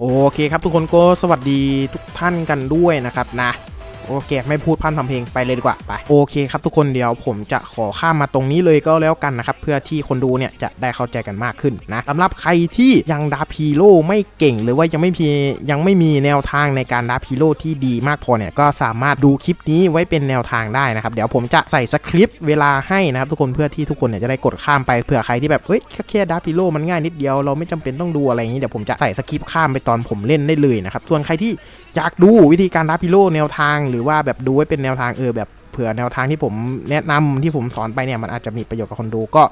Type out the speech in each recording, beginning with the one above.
โอเคครับทุกคนก็สวัสดีทุกท่านกันด้วยนะครับนะ โอเคไม่พูดพันทำเพลงไปเลยดีกว่าไปโอเคครับทุกคนเดี๋ยวผมจะขอข้ามมาตรงนี้เลยก็แล้วกันนะครับเพื่อที่คนดูเนี่ยจะได้เข้าใจกันมากขึ้นนะสำหรับใครที่ยังดาพีโร่ไม่เก่ง หรือว่ายังไม่มียังไม่มีแนวทางในการดาพีโร่ที่ดีมากพอเนี่ยก็สามารถดูคลิปนี้ไว้เป็นแนวทางได้นะครับเดี๋ยวผมจะใส่สคริปต์เวลาให้นะครับทุกคนเพื่อที่ทุกคนเนี่ยจะได้กดข้ามไปเผื่อใครที่แบบเฮ้ยแค่ดาพีโร่มันง่ายนิดเดียวเราไม่จำเป็นต้องดูอะไรอย่างนี้เดี๋ยวผมจะใส่สคริปต์ข้ามไปตอนผมเล่นได้เลยนะครับส่วนใครที่อยากดูวิธีการรับพิโลแนวทางหรือว่าแบบดูไว้เป็นแนวทางเออแบบ ผื่อแนวทางที่ผมแนะนำที่ผมสอนไปเนี่ยมันอาจจะมีประโยชน์กับคนดูก็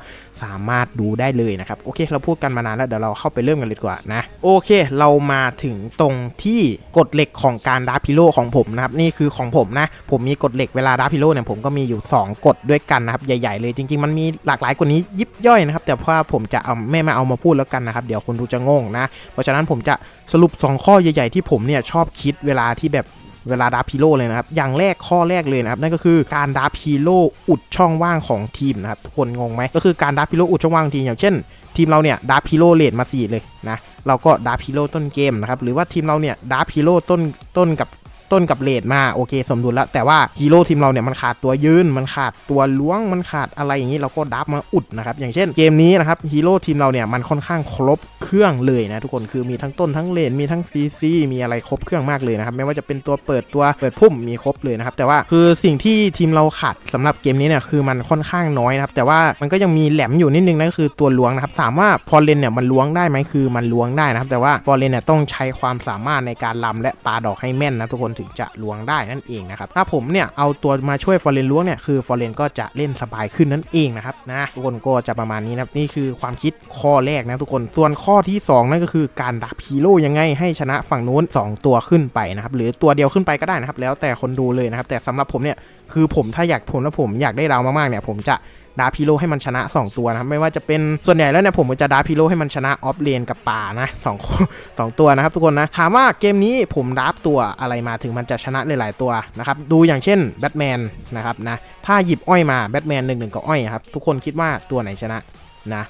สามารถดูได้เลยนะครับ โอเค เราพูดกันมานานแล้วเดี๋ยวเราเข้าไปเริ่มกันเลยดีกว่านะ โอเค เรามาถึงตรงที่กฎเหล็กของการดับพิโลของผมนะครับ นี่คือของผมนะ ผมมีกฎเหล็กเวลาดับพิโลเนี่ยผมก็มีอยู่ 2กฎด้วยกันนะครับ ใหญ่ ๆ เลยจริง ๆ มันมีหลากหลายกว่านี้ยิบย่อยนะครับ แต่ว่าผมจะเอาไม่มาเอามาพูดแล้วกันนะครับ เดี๋ยวคนดูจะงงนะ เพราะฉะนั้นผมจะสรุป 2 ข้อใหญ่ ๆ ที่ผมเนี่ยชอบคิดเวลาที่แบบ เวลาดับพีโร่เลยนะครับ อย่างแรกข้อแรกเลยนะครับ นั่นก็คือการดับพีโร่อุดช่องว่างของทีมนะครับ ทุกคนงงไหมก็คือการดับพีโร่อุดช่องว่างทีมอย่างเช่น ทีมเราเนี่ยดับพีโร่เลดมาสี่เลยนะเราก็ดับพีโร่ต้นเกมนะครับหรือว่าทีมเราเนี่ยดับพีโร่ต้นต้นกับ ต้นกับเลดมาโอเค สมดุลแล้วแต่ว่าฮีโร่ทีมเราเนี่ยมันขาดตัวยืนมันขาดตัวล้วงมันขาดอะไรอย่างนี้เราก็ดับมาอุดนะครับอย่างเช่นเกมนี้นะครับฮีโร่ทีมเราเนี่ยมันค่อนข้างครบเครื่องเลยนะทุกคนคือมีทั้งต้นทั้งเลนมีทั้งฟีซีมีอะไรครบเครื่องมากเลยนะครับไม่ว่าจะเป็นตัวเปิดตัวเปิดพุ่มมีครบเลยนะครับแต่ว่าคือสิ่งที่ทีมเราขาดสำหรับเกมนี้เนี่ยคือมันค่อนข้างน้อยนะครับแต่ว่ามันก็ยังมีแหลมอยู่นิดนึงนั่นก็คือตัวล้วงนะครับถามว่าฟอร์เรนเนี่ยมันล้วงได้ไหมคือมันล้วงได้นะครับแต่ว่าฟอร์เรนเนี่ยต้องใช้ความสามารถในการลำและปาดอกให้แม่นนะทุกคนถึงจะล้วงได้นั่นเองนะครับถ้าผมเนี่ยเอาตัวมาช่วยฟอร์เรนล้วงเนี่ยคือฟอร์เรนก็จะเล่นสบายขึ้นนั่นเองนะครับนะทุกคนก็จะประมาณนี้นะครับนี่คือความคิดข้อแรกนะทุกคนส่วนข้อที่สองนั่นก็คือการดับฮีโร่ยังไงให้ชนะฝั่งนู้นสองตัวขึ้นไปนะครับหรือตัวเดียวขึ้นไปก็ได้นะครับแล้วแต่คนดูเลยนะครับแต่สำหรับผมเนี่ยคือผมถ้าอยากผมแล้วผมอยากได้ดาวมากๆเนี่ยผมจะ ดาพีโลให้มันชนะ 2 ตัวนะครับไม่ว่าจะเป็นส่วนใหญ่แล้วเนี่ยผมก็จะดาพีโลให้มันชนะออฟเลนกับป่านะสองสองตัวนะครับทุกคนนะถามว่าเกมนี้ผมดาร์ฟตัวอะไรมาถึงมันจะชนะหลายๆตัวนะครับดูอย่างเช่นแบทแมนนะครับนะถ้าหยิบอ้อยมาแบทแมนหนึ่งหนึ่งกับอ้อยครับทุกคนคิดว่าตัวไหนชนะนะ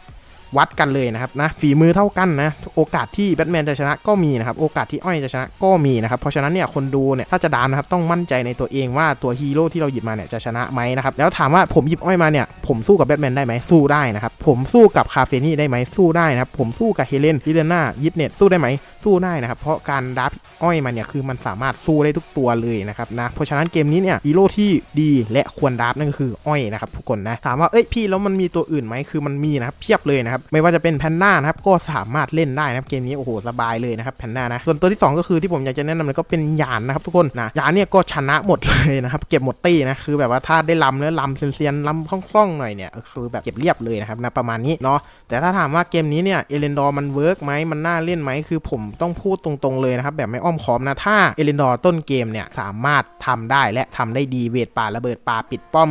วัดกันเลยนะครับนะฝีมือเท่ากันนะโอกาสที่แบทแมนจะชนะก็มีนะครับโอกาสที่อ้อยจะชนะก็มีนะครับเพราะฉะนั้นเนี่ยคนดูเนี่ยถ้าจะดามนะครับต้องมั่นใจในตัวเองว่าตัวฮีโร่ที่เราหยิบมาเนี่ยจะชนะไหมนะครับแล้วถามว่าผมหยิบอ้อยมาเนี่ยผมสู้กับแบทแมนได้ไหมสู้ได้นะครับผมสู้กับคาเฟนี่ได้ไหมสู้ได้นะครับผมสู้กับเฮเลนลิเดน่ายิปเน็ตสู้ได้ไหมสู้ได้นะครับเพราะการดับอ้อยมาเนี่ยคือมันสามารถสู้ได้ทุกตัวเลยนะครับนะเพราะฉะนั้นเกมนี้เนี่ยฮีโร่ที่ดีและควรดับนั่นก็คืออ้อยนะครับทุกคนนะถามว่าเอ้ยพี่แล้วมันมีตัวอื่นไหมคือมันมีนะครับเพียบเลยนะครับไม่ว่าจะเป็นแพนด้านะครับก็สามารถเล่นได้นะครับเกมนี้โอ้โหสบายเลยนะครับแพนด้านะส่วนตัวที่ 2 ก็คือที่ผมอยากจะแนะนำเลยก็เป็นยานนะครับทุกคนนะยานเนี่ยก็ชนะหมดเลยนะครับเก็บหมดตี้นะคือแบบว่าถ้าได้ลำแล้วลำเซียนๆลำคล่องๆหน่อยเนี่ยคือแบบเก็บเรียบเลยนะครับนะประมาณนี้เนาะแต่ถ้าถามว่าเกมนี้เนี่ยเอเลนดอร์มันเวิร์กไหมมันน่าเล่นไหมคือผมต้องพูดตรงๆเลยนะครับแบบไม่อ้อมค้อมนะถ้าเอเลนดอร์ต้นเกมเนี่ยสามารถทำได้และทำได้ดีเวทป่าระเบิดป่าปิดป้อม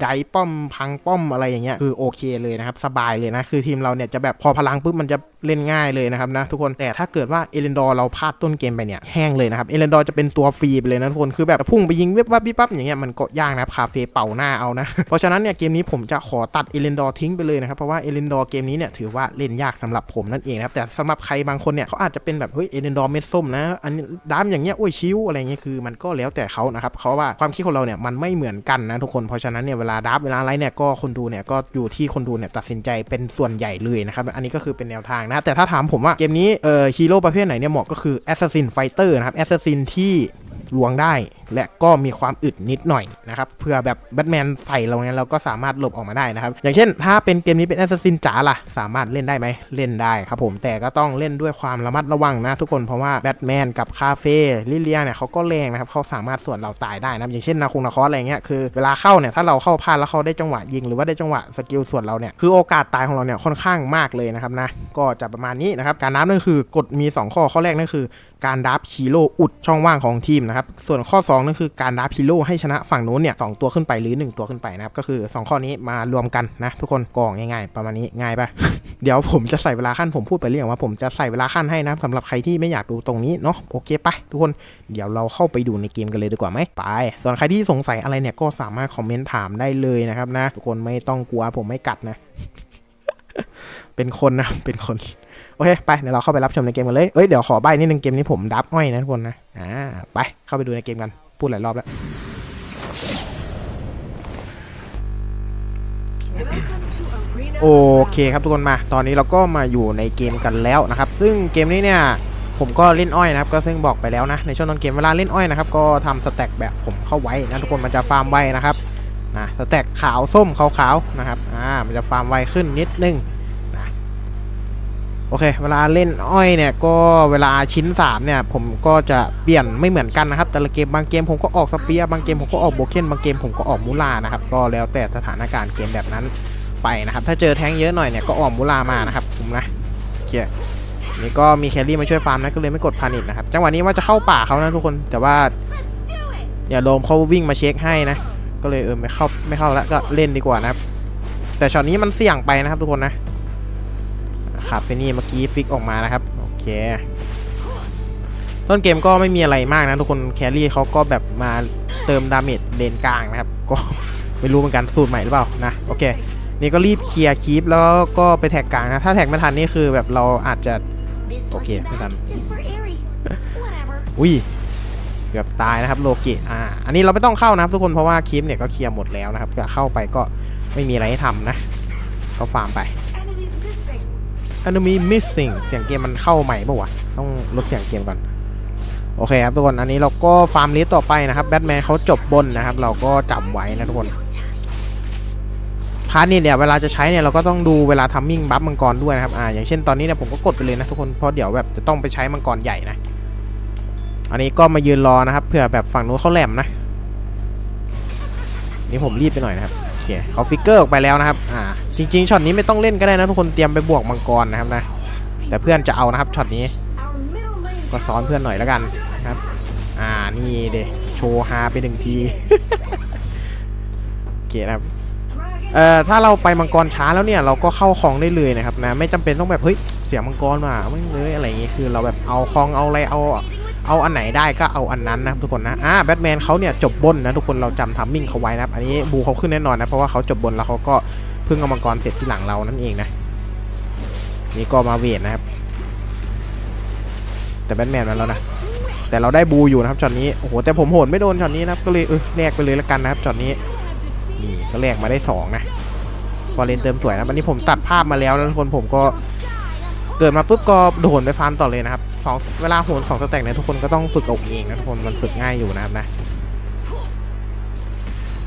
ไดป้อมพังป้อมอะไรอย่างเงี้ยคือโอเคเลยนะครับสบายเลยนะคือทีมเราเนี่ยจะแบบพอพลังปุ๊บมันจะเล่นง่ายเลยนะครับนะทุกคนแต่ถ้าเกิดว่าเอเลนดอร์เราพลาดต้นเกมไปเนี่ยแห้งเลยนะครับเอเลนดอร์จะเป็นตัวฟรีไปเลยนะทุกคนคือแบบพุ่งไปยิงเว็บวับวิบปั๊บอย่างเงี้ยมันก็ยากนะครับคาเฟ่เป่าหน้าเอานะเพราะฉะนั้นเนี่ยเกมนี้ผมจะขอตัดเอเลนดอร์ทิ้งไปเลยนะครับเพราะว่าเอเลนดอร์เกมนี้เนี่ยถือว่าเล่นยากสำหรับผมนั่นเองนะครับแต่สำหรับใครบางคนเนี่ยเขาอาจจะเป็นแบบเฮ้ยเอเลนดอร์เม็ดส้มนะอันนี้ดามอย่างเงี้ยโอ้ยชิวอะไรเงี้ยคือมันก็แล้วแต่เขานะครับเขาว่าความคิดของเราเนี่ยมันไม่เหมือนกันนะทุกคนเพราะฉะนั้นเนี่ยเวลาดับเวลาอะไรเนี่ยก็คนดูเนี่ยก็อยู่ที่คนดูเนี่ยตัดสินใจเป็นส่วนใหญ่เลยนะครับ อันนี้ก็คือเป็นแนวทางนะ แต่ถ้าถามผมว่าเกมนี้เอ่อฮีโร่ประเภทไหนเนี่ยเหมาะก็คือ Assassin Fighter นะครับ Assassin ที่ ลวงได้ และก็มีความอึดนิดหน่อยนะครับเพื่อแบบแบทแมนใส่เราเนี่ยเราก็สามารถหลบออกมาได้นะครับ อย่างเช่น ถ้าเป็นเกมนี้เป็นแอสซัสซินจ๋าล่ะ สามารถเล่นได้ไหมเล่นได้ครับผมแต่ก็ต้องเล่นด้วยความระมัดระวังนะทุกคนเพราะว่าแบทแมนกับคาเฟ่ลิเลียเนี่ยเขาก็แรงนะครับเขาสามารถส่วนเราตายได้นะอย่างเช่นนาคุงนาคอสอะไรเงี้ยคือเวลาเข้าเนี่ยถ้าเราเข้าพลาดแล้วเขาได้จังหวะยิงหรือว่าได้จังหวะสกิลส่วนเราเนี่ยคือโอกาสตายของเราเนี่ยค่อนข้างมากเลยนะครับนะก็จะประมาณนี้นะครับการนับนั่นคือกฎมี 2 ข้อข้อแรกนั่นคือ การดับฮีโร่อุดช่องว่างของทีมนะครับ ส่วนข้อ2นั่นคือการดับฮีโร่ให้ชนะฝั่งโน้นเนี่ยสตัวขึ้นไปหรือ 1 ตัวขึ้นไปนะครับ ก็คือ 2 ข้อนี้มารวมกันนะ ทุกคนกองง่ายๆ ประมาณนี้ง่ายปะเดี๋ยวผมจะใส่เวลาขั้นผมพูดไปเรื่องว่าผมจะใส่เวลาขั้นให้นะสำหรับใครที่ไม่อยากดูตรงนี้เนาะโอเคไปทุกคนเดี๋ยวเราเข้าไปดูในเกมกันเลยดีกว่าไหมไป ส่วนใครที่สงสัยอะไรเนี่ยก็สามารถคอมเมนต์ถามได้เลยนะครับนะทุกคนไม่ต้องกลัวผมไม่กัดนะ เป็นคนนะเป็นคน โอเคไปเดี๋ยวเราเข้าไปรับชมในเกมกันเลยเอ้ยเดี๋ยวขอใบนิดนึงเกมนี้ผมดับอ้อยนะทุกคนนะอ่าไปเข้าไปดูในเกมกันพูดหลายรอบแล้วโอเคครับทุกคนมา ตอนนี้เราก็มาอยู่ในเกมกันแล้วนะครับ ซึ่งเกมนี้เนี่ยผมก็เล่นอ้อยนะครับ ก็ซึ่งบอกไปแล้วนะ ในช่วงต้นเกมเวลาเล่นอ้อยนะครับ ก็ทำสแต็กแบบผมเข้าไว้นะทุกคนมันจะฟาร์มไว้นะครับนะสแต็กขาวส้มขาวๆนะครับ อ่า มันจะฟาร์มไว้ขึ้นนิดนึง โอเค เวลาเล่นอ้อยเนี่ยก็เวลาชิ้น 3 เนี่ย ผมก็จะเปลี่ยนไม่เหมือนกันนะครับ แต่ละเกมบางเกมผมก็ออกสเปียบางเกมผมก็ออกโบเคนบางเกมผมก็ออกมูลานะครับ ก็แล้วแต่สถานการณ์เกมแบบนั้นไปนะครับ ถ้าเจอแท้งเยอะหน่อยเนี่ยก็ออกมูลามานะครับผมนะโอเคนี่ก็มีแครี่มาช่วยฟาร์มนะก็เลยไม่กดพานิชนะครับจังหวะนี้ว่าจะเข้าป่าเขานะทุกคนแต่ว่าเดี๋ยวโดมเขาวิ่งมาเช็คให้นะ ก็เลยเออไม่เข้าไม่เข้าแล้วก็เล่นดีกว่านะครับ แต่ช็อตนี้มันเสี่ยงไปนะครับทุกคนนะ ครับเฟนี่เมื่อกี้ฟิกออกมานะครับ โอเค ต้นเกมก็ไม่มีอะไรมากนะทุกคนแครี่เขาก็แบบมาเติมดาเมจเลนกลางนะครับ ก็ไม่รู้เหมือนกันสูตรใหม่หรือเปล่านะ โอเค นี่ก็รีบเคลียร์คีปแล้วก็ไปแท็กกลางนะ ถ้าแท็กไม่ทันนี่คือแบบเราอาจจะ Okay, Okay, done. done. Is for Aerie. Whatever. อุ้ยเกือบตายนะครับโลกิอ่า อันนี้เราไม่ต้องเข้านะครับทุกคนเพราะว่าคีปเนี่ยก็เคลียร์หมดแล้วนะครับจะเข้าไปก็ไม่มีอะไรให้ทำนะ ก็ฟาร์มไป enemy missing เสียงเกมมันเข้าใหม่ปะวะ ต้องลดเสียงเกมก่อน โอเคครับทุกคน อันนี้เราก็ฟาร์มลิสต่อไปนะครับแบทแมนเขาจบบนนะครับ เราก็จำไว้นะทุกคนพาร์ทนี้เนี่ยเวลาจะใช้เนี่ยเราก็ต้องดูเวลาทัมมิ่งบัฟมังกรด้วยนะครับอ่าอย่างเช่นตอนนี้เนี่ยผมก็กดไปเลยนะทุกคนเพราะเดี๋ยวแบบจะต้องไปใช้มังกรใหญ่นะอันนี้ก็มายืนรอนะครับเผื่อแบบฝั่งนู้นเขาแหลมนะนี่ผมรีบไปหน่อยนะครับ เคเขาฟิกเกอร์ออกไปแล้วนะครับอ่าจริงๆช็อตนี้ไม่ต้องเล่นก็ได้นะทุกคนเตรียมไปบวกมังกรนะครับนะแต่เพื่อนจะเอานะครับช็อตนี้ ก็ซ้อนเพื่อนหน่อยแล้วกันนะครับ อ่านี่เดโชว์ฮาไปหนึ่งทีโอเคนะครับเอ่อถ้าเราไปมังกรช้าแล้วเนี่ยเราก็เข้าคลองได้เลยนะครับนะไม่จำเป็นต้องแบบเฮ้ยเสียมังกรมาไม่เลยอะไรอย่างงี้คือเราแบบเอาคลองเอาอะไรเอา เอาอันไหนได้ก็เอาอันนั้นนะครับทุกคนนะอ่าแบทแมนเขาเนี่ยจบบนนะทุกคนเราจำทัมมิ่งเขาไว้นะครับอันนี้บูเขาขึ้นแน่นอนนะเพราะว่าเขาจบบนแล้วเขาก็เพิ่งเอามังกรเสร็จที่หลังเรานั่นเองนะนี่ก็มาเวทนะครับ แต่แบทแมนมาแล้วนะแต่เราได้บูอยู่นะครับช็อตนี้โอ้โหแต่ผมโหดไม่โดนช็อตนี้นะครับก็เลยเออแลกไปเลยละกันนะครับช็อตนี้นี่ก็แลกมาได้สองนะฟอร์เรนเติมสวยนะวันนี้ผมตัดภาพมาแล้วนะทุกคนผมก็เกิดมาปุ๊บก็โดนไปฟาร์มต่อเลยนะครับ สองเวลาโหนสองสแต็กเนี่ยทุกคนก็ต้องฝึกเอาเองนะทุกคนมันฝึกง่ายอยู่นะครับนะ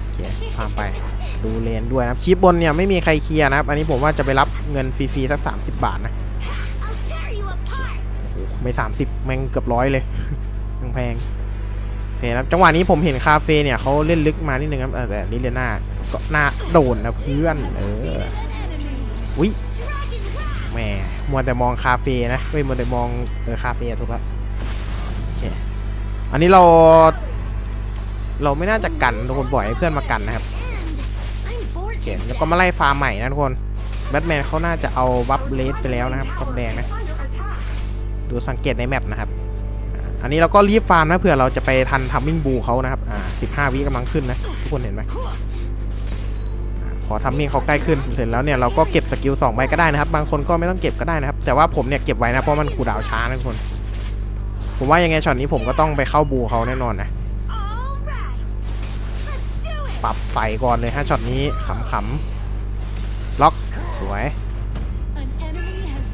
โอเคฟามไปดูเลนด้วยนะคลิปบนเนี่ยไม่มีใครเคลียร์นะครับ อันนี้ผมว่าจะไปรับเงินฟรีๆสัก 30 บาทนะ I'll tear you apart. โอ้โหไม่30แม่งเกือบร้อยเลยแพงๆโอเคครับจังหวะนี้ผมเห็นคาเฟ่เนี่ยเขาเล่นลึกมานิดนึงครับเออแต่ลิเลน่าก็น่าโดนนะเพื่อนเอออุ้ยแหม มัวแต่มองคาเฟ่นะไม่มัวแต่มองเออคาเฟ่ถูกแล้วโอเคอันนี้เรา เราไม่น่าจะกันทุกคนปล่อยให้เพื่อนมากันนะครับโอเคแล้วก็มาไล่ฟาร์มใหม่นะทุกคนแบทแมนเขาน่าจะเอาบัฟเลสไปแล้วนะครับบัฟแดงนะดูสังเกตในแมปนะครับอันนี้เราก็รีบฟาร์มนะเผื่อเราจะไปทันทัมมิ่งบูเขานะครับอ่า15วิกำลังขึ้นนะทุกคนเห็นไหม อ่าพอทัมมิ่งเขาใกล้ขึ้นเสร็จแล้วเนี่ยเราก็เก็บสกิล2ใบก็ได้นะครับ บางคนก็ไม่ต้องเก็บก็ได้นะครับ แต่ว่าผมเนี่ยเก็บไว้นะเพราะมันคูลดาวช้านะทุกคน ผมว่ายังไงช็อตนี้ผมก็ต้องไปเข้าบูเขาแน่นอนนะปรับไฟก่อนเลยฮะช็อตนี้ขำๆล็อกสวย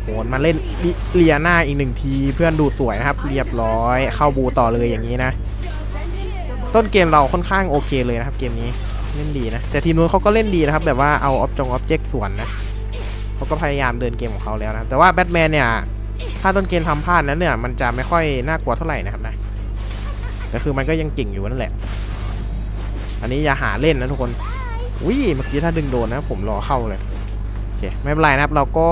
โหนมาเล่นลิเลียหน้าอีกหนึ่งทีเพื่อนดูสวยนะครับ เรียบร้อยเข้าบูต่อเลยอย่างนี้นะ ต้นเกมเราค่อนข้างโอเคเลยนะครับเกมนี้ เล่นดีนะ แต่ทีมนู้นเขาก็เล่นดีนะครับ แบบว่าเอาออบจงออบเจกต์สวนนะเขาก็พยายามเดินเกมของเขาแล้วนะ แต่ว่าแบทแมนเนี่ย ถ้าต้นเกมทำพลาดนั้นเนี่ย มันจะไม่ค่อยน่ากลัวเท่าไหร่นะครับนะแต่คือมันก็ยังเก่งอยู่นั่นแหละ อันนี้อย่าหาเล่นนะทุกคนอุ้ยเมื่อกี้ถ้าดึงโดนนะ ผมรอเข้าเลยโอเคไม่เป็นไรนะครับ เราก็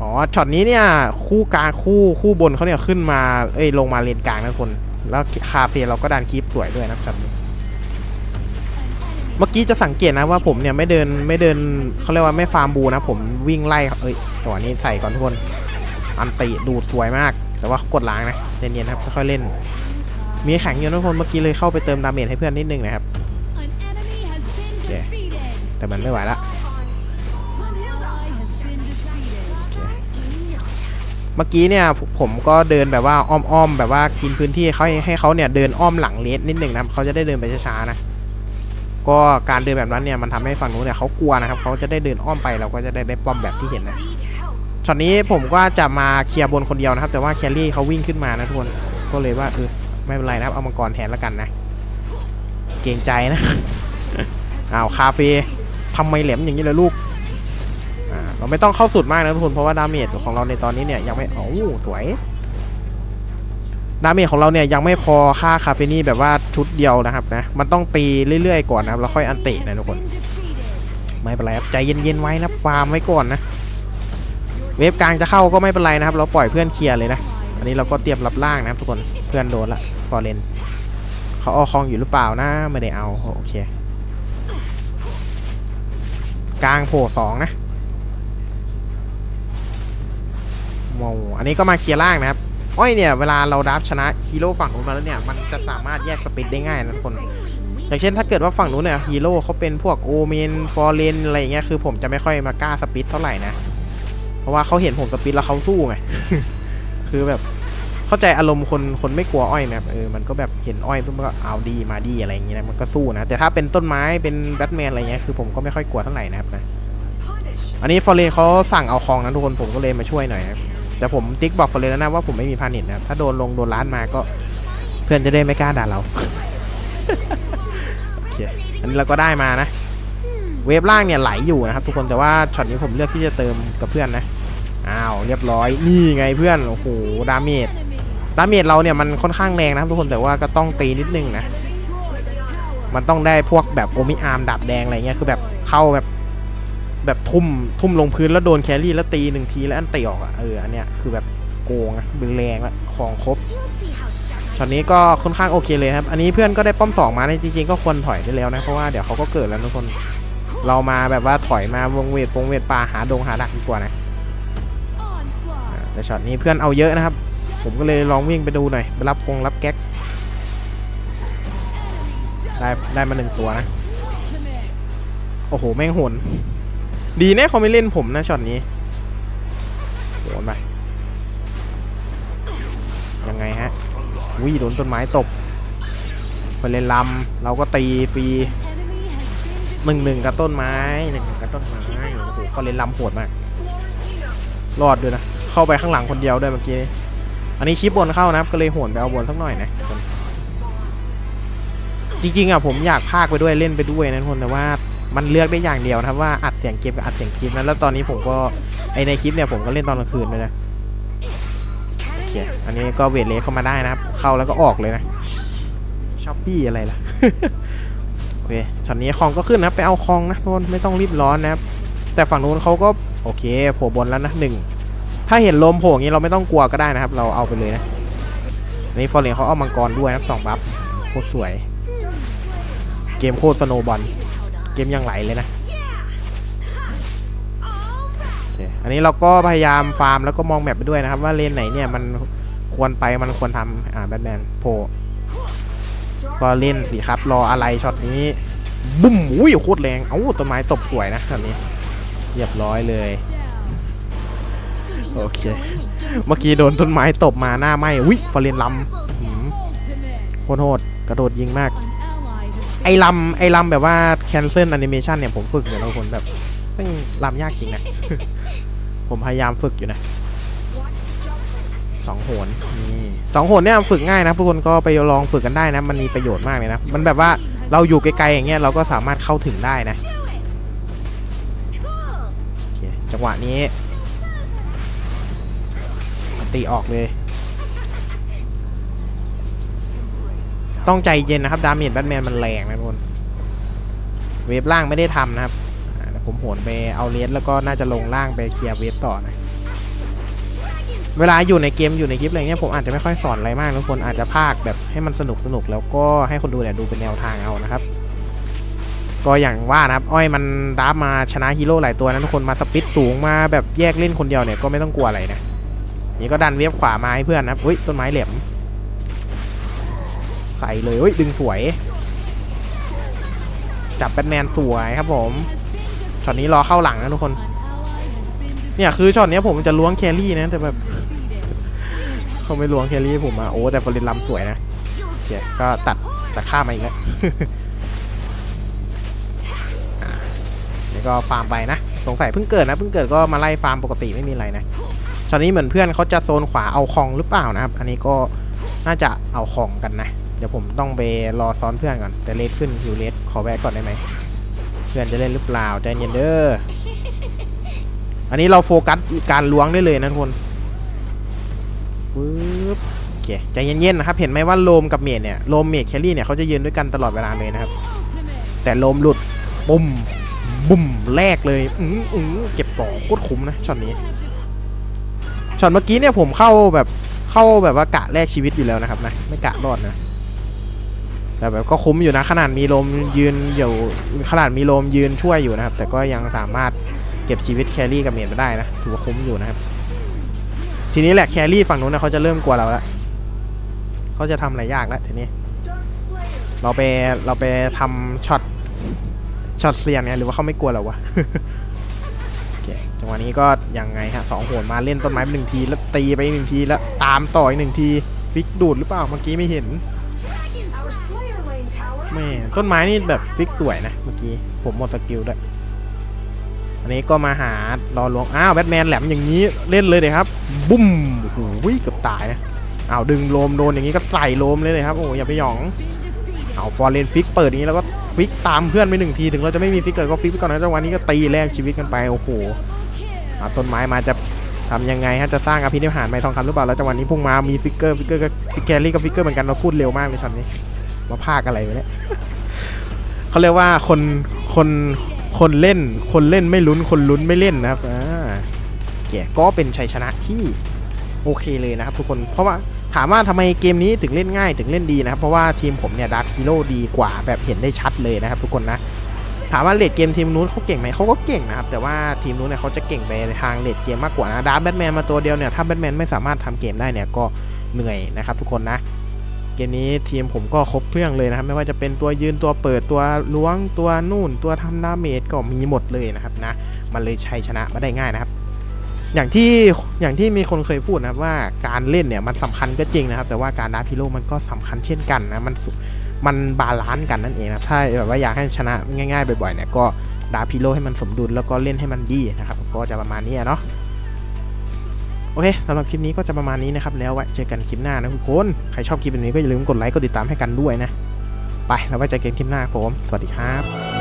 อ๋อช็อตนี้เนี่ยคู่กลางคู่คู่บนเขาเนี่ยขึ้นมาเอ้ยลงมาเลนกลางนะทุกคน แล้วคาเฟ่เราก็ดันคลิปสวยด้วยนะครับช็อตนี้ เมื่อกี้จะสังเกตนะว่าผมเนี่ยไม่เดินไม่เดินเขาเรียกว่าไม่ฟาร์มบูนะผมวิ่งไล่เอ้ยจังหวะนี้ใส่ก่อนทุกคนอันติดูดสวยมาก แต่ว่ากดล้างนะเย็นๆครับค่อยๆเล่น มีแข็งอยู่นะทุกคนเมื่อกี้เลยเข้าไปเติมดาเมจให้เพื่อนนิดนึงนะครับแต่มันไม่ไหวละเมื่อกี้เนี่ยผมก็เดินแบบว่าอ้อมๆแบบว่ากินพื้นที่เขาให้เขาเนี่ยเดินอ้อมหลังเลสนิดหนึ่งนะเขาจะได้เดินไปช้าๆนะ ก็การเดินแบบนั้นเนี่ยมันทำให้ฝั่งนู้นเนี่ยเขากลัวนะครับเขาจะได้เดินอ้อมไปเราก็จะได้ได้ป้อมแบบที่เห็นนะช็อตนี้ผมก็จะมาเคลียร์บนคนเดียวนะครับ แต่ว่าแคลรี่เขาวิ่งขึ้นมานะทุกคนก็เลยว่าเออไม่เป็นไรนะครับเอามังกรแทนแล้วกันนะ เกรงใจนะอ้าวคาเฟ่ทำไมแหลมอย่างนี้เลยลูกอ่าเราไม่ต้องเข้าสุดมากนะทุกคนเพราะว่าดาเมจของเราในตอนนี้เนี่ยยังไม่โอ้สวย ดาเมจของเราเนี่ยยังไม่พอค่าคาเฟนี่แบบว่าชุดเดียวนะครับนะ มันต้องตีเรื่อยๆก่อนนะครับแล้วค่อยอันตินะทุกคน ไม่เป็นไรครับใจเย็นๆไว้นะฟาร์มไว้ก่อนนะ เวฟกลางจะเข้าก็ไม่เป็นไรนะครับ เราปล่อยเพื่อนเคลียร์เลยนะ อันนี้เราก็เตรียมรับล่างนะครับทุกคน เพื่อนโดนละฟอร์เรนเขาเอาคลองอยู่หรือเปล่านะ ไม่ได้เอาโอเค กลางโผล่สองนะโมอันนี้ก็มาเคลียร์ล่างนะครับ อ้อยเนี่ยเวลาเราดับชนะฮีโร่ฝั่งนู้นมาแล้วเนี่ย มันจะสามารถแยกสปิดได้ง่ายนะคน อย่างเช่นถ้าเกิดว่าฝั่งนู้นเนี่ยฮีโร่เขาเป็นพวกโอเมนฟอร์เรนอะไรอย่างเงี้ยคือผมจะไม่ค่อยมากล้าสปิดเท่าไหร่นะ เพราะว่าเขาเห็นผมสปิดแล้วเขาสู้ไงคือแบบเข้าใจอารมณ์คนคนไม่กลัวอ้อยไหมครับเออมันก็แบบเห็นอ้อยปุ๊บมันก็เอาดีมาดีอะไรอย่างเงี้ยนะมันก็สู้นะแต่ถ้าเป็นต้นไม้เป็นแบทแมนอะไรเงี้ยคือผมก็ไม่ค่อยกลัวเท่าไหร่นะครับนะอันนี้ฟอร์เรนเขาสั่งเอาคองนะทุกคนผมก็เลยมาช่วยหน่อยนะครับ แต่ผมติ๊กบอกฟอร์เรนแล้วนะว่าผมไม่มีพานิชย์นะถ้าโดนลงโดนล้านมาก็ เพื่อนจะได้ไม่กล้าด่าเราโอเคอันนี้เราก็ได้มานะ เวฟล่างเนี่ยไหลอยู่นะครับ ทุกคนแต่ว่าช็อตนี้ผมเลือกที่จะเติมกับเพื่อนนะอ้าวเรียบร้อยนี่ไงเพื่อนโอ้โหดาเมจดาเมจเราเนี่ยมันค่อนข้างแรงนะครับทุกคนแต่ว่าก็ต้องตีนิดนึงนะมันต้องได้พวกแบบโอมิอาร์มดาบแดงอะไรเงี้ยคือแบบเข้าแบบ แบบทุ่มทุ่มลงพื้นแล้วโดนแครี่แล้วตีหนึ่งทีแล้วอันตีออกอะเอออันเนี้ยคือแบบโกงอะเป็นแรงละของครบช็อตนี้ก็ค่อนข้างโอเคเลยครับ อันนี้เพื่อนก็ได้ป้อมสองมาในจริงๆก็ควรถอยได้แล้วนะเพราะว่าเดี๋ยวเขาก็เกิดแล้วทุกคน เรามาแบบว่าถอยมาวงเวทวงเวทป่าหาดงหาดักดีกว่านะแต่ช็อตนี้เพื่อนเอาเยอะนะครับ ผมก็เลยลองวิ่งไปดูหน่อยไปรับกงรับแก๊กได้ได้มาหนึ่งตัวนะ โอ้โห แม่งโหน ดีแน่เขาไม่เล่นผมนะช็อตนี้โหนไปยังไงฮะวิโดนต้นไม้ตบไปเล่นลำเราก็ตีฟรีหนึ่งหนึ่งกับต้นไม้หนึ่งกับต้นไม้โอ้โหฟอเรนลำโหดมากรอดด้วยนะเข้าไปข้างหลังคนเดียวด้วยเมื่อกี้อันนี้คลิปบนเข้านะก็เลยโหนไปเอาบนสักหน่อยนะจริงๆอะผมอยากพากไปด้วยเล่นไปด้วยนะทุกคนแต่ว่า มันเลือกได้อย่างเดียวนะครับว่าอัดเสียงเกมกับอัดเสียงคลิปนะแล้วตอนนี้ผมก็ไอในคลิปเนี่ยผมก็เล่นตอนกลางคืนเลยนะโอเคอันนี้ก็เวทเลสเข้ามาได้นะครับเข้าแล้วก็ออกเลยนะช้อปปี้อะไรล่ะโอเคช็อตนี้คลองก็ขึ้นนะไปเอาคลองนะทุกคนไม่ต้องรีบร้อนนะครับแต่ฝั่งนู้นเขาก็โอเคโผล่บนแล้วนะหนึ่งถ้าเห็นลมโผล่อยงี้เราไม่ต้องกลัวก็ได้นะครับ เราเอาไปเลยนะอันนี้ฟอร์เรนเขาเอามังกรด้วยนับสองบัฟโคตรสวย เกมโคตรสโนบอล มยังไหลเลยนะโอเคอันนี้เราก็พยายามฟาร์มแล้วก็มองแมปไปด้วยนะครับ ว่าเลนไหนเนี่ยมันควรไปมันควรทำอ่าแบทแมนโผล่ก็เล่นสิครับ รออะไรช็อตนี้ บุ้มอุ้ยโคตรแรงเอ้าต้นไม้ตบสวยนะช็อตนี้เรียบร้อยเลยโอเคเมื่อกี้โดนต้นไม้ตบมาหน้าไหมอุ้ยฟอร์เรนลำหืมโคตรโหดกระโดดยิงมาก ไอ้ลำไอ้ลำแบบว่า cancel animation เนี่ยผมฝึกอยู่แล้วคนแบบแม่งลำยากจริงนะ ผมพยายามฝึกอยู่นะสองโหนนี่สองโหนเนี่ยฝึกง่ายนะทุกคนก็ไปลองฝึกกันได้นะ มันมีประโยชน์มากเลยนะ มันแบบว่าเราอยู่ไกลๆอย่างเงี้ยเราก็สามารถเข้าถึงได้นะโอเคจังหวะนี้ตีออกเลย ต้องใจเย็นนะครับดาเมจแบทแมนมันแรงนะทุกคนเวฟล่างไม่ได้ทำนะครับผมโหนไปเอาเลสแล้วก็น่าจะลงล่างไปเคลียร์เวฟต่อนะเวลาอยู่ในเกมอยู่ในคลิปอะไรเงี้ยผมอาจจะไม่ค่อยสอนอะไรมากทุกคนอาจจะพากแบบให้มันสนุกสนุกแล้วก็ให้คนดูเนี่ยดูเป็นแนวทางเอานะครับ ก็อย่างว่านะครับ อ้อยมันดับมาชนะฮีโร่หลายตัวนะทุกคนมาสปิดสูงมาแบบแยกเล่นคนเดียวเนี่ยก็ไม่ต้องกลัวอะไรนะนี่ก็ดันเวฟขวามาให้เพื่อนนะอุ้ยต้นไม้เหลี่ยม ใส่เลยเฮ้ยดึงสวย จับแบทแมนสวยครับผมช็อตนี้รอเข้าหลังนะทุกคน เนี่ยคือช็อตนี้ผมจะล้วงแครี่นะแต่แบบเขาไม่ล้วงแครี่ผมมาโอ้แต่ฟอร์เรนลำสวยนะโอเคก็ตัดตัดข้ามมาอีกแล้วนี่ก็ฟาร์มไปนะสงสัยเพิ่งเกิดนะเพิ่งเกิดก็มาไล่ฟาร์มปกติไม่มีอะไรนะตอนนี้เหมือนเพื่อนเขาจะโซนขวาเอาคองหรือเปล่านะครับ อันนี้ก็น่าจะเอาของกันนะ เดี๋ยวผมต้องไปรอซ้อนเพื่อนก่อน แต่เลสขึ้นอยู่เลสขอแวะก่อนได้ไหม เพื่อนจะเล่นหรือเปล่าใจเย็นเด้อ อันนี้เราโฟกัสการล้วงได้เลยนะทุกคนฟึบโอเคใจเย็นๆนะครับ เห็นไหมว่าโลมกับเมดเนี่ย โลมเมดแคลรี่เนี่ยเขาจะยืนด้วยกันตลอดเวลาเลยนะครับ แต่โลมหลุดบุ้มบุ้มแรกเลยอืออือเก็บต่อโคตรคุ้มนะช็อตนี้ช็อตเมื่อกี้เนี่ยผมเข้าแบบเข้าแบบว่ากะแรกชีวิตอยู่แล้วนะครับนะไม่กะรอดนะ แต่แบบก็คุ้มอยู่นะ ขนาดมีลมยืนอยู่ขนาดมีลมยืนช่วยอยู่นะครับ แต่ก็ยังสามารถเก็บชีวิตแครี่กับเมดมาได้นะถือว่าคุ้มอยู่นะครับ ทีนี้แหละแครี่ฝั่งนู้นนะเขาจะเริ่มกลัวเราแล้วเขาจะทำอะไรยากแล้วทีนี้ เราไปเราไปทำช็อตช็อตเซียนไงหรือว่าเขาไม่กลัวเราวะโอเคจังหวะนี้ก็ยังไงฮะสองโหนมาเล่นต้นไม้ไปหนึ่งที แล้วตีไปหนึ่งทีแล้วตามต่ออีกหนึ่งที ฟิกดูดหรือเปล่าเมื่อกี้ไม่เห็น แม่ต้นไม้นี่แบบฟิกสวยนะเมื่อกี้ ผมหมดสกิลด้วย อันนี้ก็มาหารอลวง อ้าวแบทแมนแหลมอย่างนี้เล่นเลยเลยครับ บุ้มโอ้โหเกือบตายนะอ้าวดึงโลมโดนอย่างนี้ก็ใส่โลมเลยเลยครับ โอ้อย่าไปหยองเอาฟอร์เรนฟิกเปิดอย่างนี้แล้วก็ฟิกตามเพื่อนไปหนึ่งทีถึงเราจะไม่มีฟิกเลยก็ฟิกไปก่อนนะจังหวะนี้ก็ตีแลกชีวิตกันไปโอ้โหเอาต้นไม้มาจะทำยังไงฮะจะสร้างอภินิหารไม้ทองคำหรือเปล่าแล้วจังหวะนี้พุ่งมามีฟิกเกอร์ฟิกเกอร์กับฟิกแครี่กับฟิกเกอร์เหมือนกันเราพูดเร็วมากเลยช็อตนี้ มาพากอะไรไปเนี่ยเขาเรียกว่าคนคนคนเล่น คนเล่นไม่ลุ้นคนลุ้นไม่เล่นนะครับอ่าแกก็เป็นชัยชนะที่โอเคเลยนะครับทุกคนเพราะว่าถามว่าทำไมเกมนี้ถึงเล่นง่ายถึงเล่นดีนะครับ เพราะว่าทีมผมเนี่ยดาร์คฮีโร่ดีกว่าแบบเห็นได้ชัดเลยนะครับทุกคนนะถามว่าเลดเกมทีมนู้นเขาเก่งไหมเขาก็เก่งนะครับ แต่ว่าทีมนู้นเนี่ยเขาจะเก่งไปทางเลดเกมมากกว่านะดาร์แบทแมนมาตัวเดียวเนี่ยถ้าแบทแมนไม่สามารถทำเกมได้เนี่ยก็เหนื่อยนะครับทุกคนนะ เกมนี้ทีมผมก็ครบเครื่องเลยนะครับ ไม่ว่าจะเป็นตัวยืนตัวเปิดตัวล้วงตัวนู่น ตัวทำดาเมจก็มีหมดเลยนะครับนะมันเลยชัยชนะมาได้ง่ายนะครับ อย่างที่อย่างที่มีคนเคยพูดนะครับว่าการเล่นเนี่ยมันสำคัญก็จริงนะครับ แต่ว่าการดาพิโลมันก็สำคัญเช่นกันนะมันมันบาลานซ์กันนั่นเองนะถ้าแบบว่าอยากให้ชนะง่าย ๆ บ่อยๆเนี่ยก็ดาพิโลให้มันสมดุลแล้วก็เล่นให้มันดีนะครับ ก็จะประมาณนี้เนาะ โอเคสำหรับคลิปนี้ก็จะประมาณนี้นะครับ แล้วไว้เจอกันคลิปหน้านะทุกคน ใครชอบคลิปแบบนี้ก็อย่าลืมกดไลค์ กดติดตามให้กันด้วยนะ ไป แล้วไว้เจอกันคลิปหน้าผม สวัสดีครับ